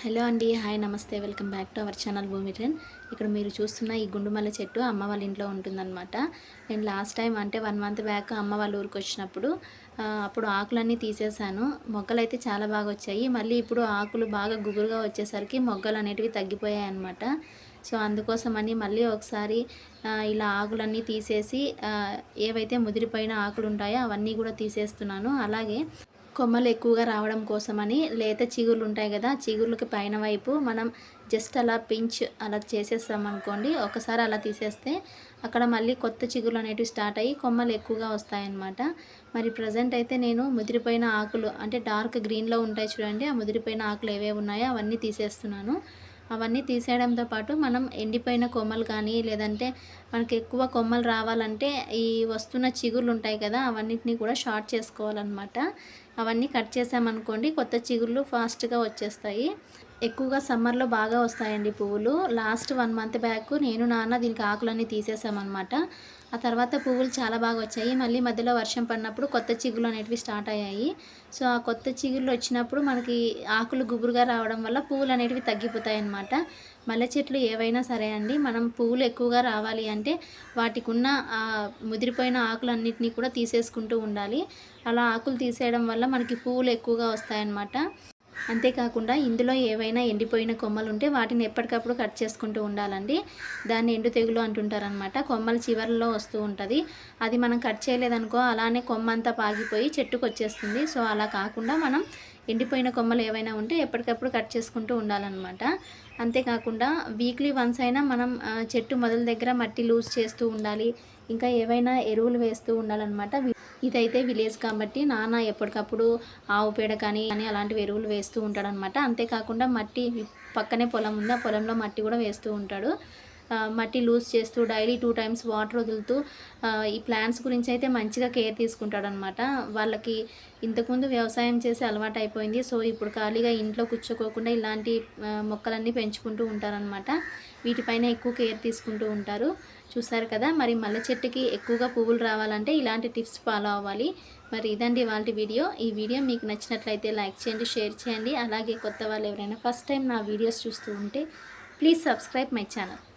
Hello అండి hi namaste welcome back to our channel Bhoomi ఇక్కడ మీరు చూస్తున్న ఈ గుండుమల్ల చెట్టు అమ్మ వాళ్ళ ఇంట్లో ఉంటుందన్నమాట. నేను లాస్ట్ టైం అంటే వన్ మంత్ బ్యాక్ అమ్మ వాళ్ళ ఊరికి వచ్చినప్పుడు అప్పుడు ఆకులన్నీ తీసేసాను. మొగ్గలు అయితే చాలా బాగా వచ్చాయి. మళ్ళీ ఇప్పుడు ఆకులు బాగా గుబురుగా వచ్చేసరికి మొగ్గలు అనేటివి తగ్గిపోయాయి అన్నమాట. సో అందుకోసమని మళ్ళీ ఒకసారి ఇలా ఆకులన్నీ తీసేసి ఏవైతే ముదిరిపోయిన ఆకులు ఉంటాయో అవన్నీ కూడా తీసేస్తున్నాను. అలాగే కొమ్మలు ఎక్కువగా రావడం కోసమని లేత చిగుర్లు ఉంటాయి కదా చిగుర్లకి పైన వైపు మనం జస్ట్ అలా పించ్ అలా చేసేస్తాం అనుకోండి ఒకసారి అలా తీసేస్తే అక్కడ మళ్ళీ కొత్త చిగుర్లు అనేటివి స్టార్ట్ అయ్యి కొమ్మలు ఎక్కువగా వస్తాయన్నమాట. మరి ప్రజెంట్ అయితే నేను ముదిరిపోయిన ఆకులు అంటే డార్క్ గ్రీన్లో ఉంటాయి చూడండి ఆ ముదిరిపోయిన ఆకులు ఏవేవి ఉన్నాయో అవన్నీ తీసేస్తున్నాను. అవన్నీ తీసేయడంతో పాటు మనం ఎండిపోయిన కొమ్మలు కానీ లేదంటే మనకి ఎక్కువ కొమ్మలు రావాలంటే ఈ వస్తున్న చిగుర్లు ఉంటాయి కదా అవన్నిటిని కూడా షార్ట్ చేసుకోవాలన్నమాట. అవన్నీ కట్ చేసామనుకోండి కొత్త చిగుళ్ళు ఫాస్ట్గా వచ్చేస్తాయి. ఎక్కువగా సమ్మర్లో బాగా వస్తాయండి పువ్వులు. లాస్ట్ వన్ మంత్ బ్యాక్ నేను నాన్న దీనికి ఆకులన్నీ తీసేసామన్నమాట. ఆ తర్వాత పువ్వులు చాలా బాగా వచ్చాయి. మళ్ళీ మధ్యలో వర్షం పడినప్పుడు కొత్త చిగుళ్ళు అనేటివి స్టార్ట్ అయ్యాయి. సో ఆ కొత్త చిగుళ్ళు వచ్చినప్పుడు మనకి ఆకులు గుబురుగా రావడం వల్ల పువ్వులు అనేటివి తగ్గిపోతాయి అన్నమాట మల్లె చెట్లు ఏవైనా సరే అండి మనం పువ్వులు ఎక్కువగా రావాలి అంటే వాటికి ఉన్న ముదిరిపోయిన ఆకులన్నిటినీ కూడా తీసేసుకుంటూ ఉండాలి. అలా ఆకులు తీసేయడం వల్ల మనకి పువ్వులు ఎక్కువగా వస్తాయన్నమాట. అంతేకాకుండా ఇందులో ఏవైనా ఎండిపోయిన కొమ్మలు ఉంటే వాటిని ఎప్పటికప్పుడు కట్ చేసుకుంటూ ఉండాలండి. దాన్ని ఎండు తెగులు అంటుంటారనమాట కొమ్మలు చివరిలో వస్తూ ఉంటుంది. అది మనం కట్ చేయలేదనుకో అలానే కొమ్మ అంతా పాగిపోయి చెట్టుకు వచ్చేస్తుంది సో అలా కాకుండా మనం ఎండిపోయిన కొమ్మలు ఏవైనా ఉంటే ఎప్పటికప్పుడు కట్ చేసుకుంటూ ఉండాలన్నమాట. అంతేకాకుండా వీక్లీ వన్స్ అయినా మనం చెట్టు మొదల దగ్గర మట్టి లూజ్ చేస్తూ ఉండాలి. ఇంకా ఏవైనా ఎరువులు వేస్తూ ఉండాలన్నమాట. ఇదైతే విలేజ్ కాబట్టి నాన్న ఎప్పటికప్పుడు ఆవు పేడ కానీ కానీ అలాంటివి ఎరువులు వేస్తూ ఉంటాడనమాట అంతేకాకుండా మట్టి పక్కనే పొలం ఉంది. ఆ పొలంలో మట్టి కూడా వేస్తూ ఉంటాడు. మట్టి లూజ్ చేస్తూ డైలీ టూ టైమ్స్ వాటర్ వదులుతూ ఈ ప్లాంట్స్ గురించి అయితే మంచిగా కేర్ తీసుకుంటాడనమాట వాళ్ళకి ఇంతకుముందు వ్యవసాయం చేసి అలవాటు అయిపోయింది. సో ఇప్పుడు ఖాళీగా ఇంట్లో కూర్చోకోకుండా ఇలాంటి మొక్కలన్నీ పెంచుకుంటూ ఉంటారనమాట వీటిపైన ఎక్కువ కేర్ తీసుకుంటూ ఉంటారు. చూసారు కదా మరి మల్లె చెట్టుకి ఎక్కువగా పువ్వులు రావాలంటే ఇలాంటి టిప్స్ ఫాలో అవ్వాలి. మరి ఇదండి వాళ్ళ వీడియో. ఈ వీడియో మీకు నచ్చినట్లయితే లైక్ చేయండి షేర్ చేయండి. అలాగే కొత్త వాళ్ళు ఎవరైనా ఫస్ట్ టైం నా వీడియోస్ చూస్తూ ఉంటే please subscribe my channel.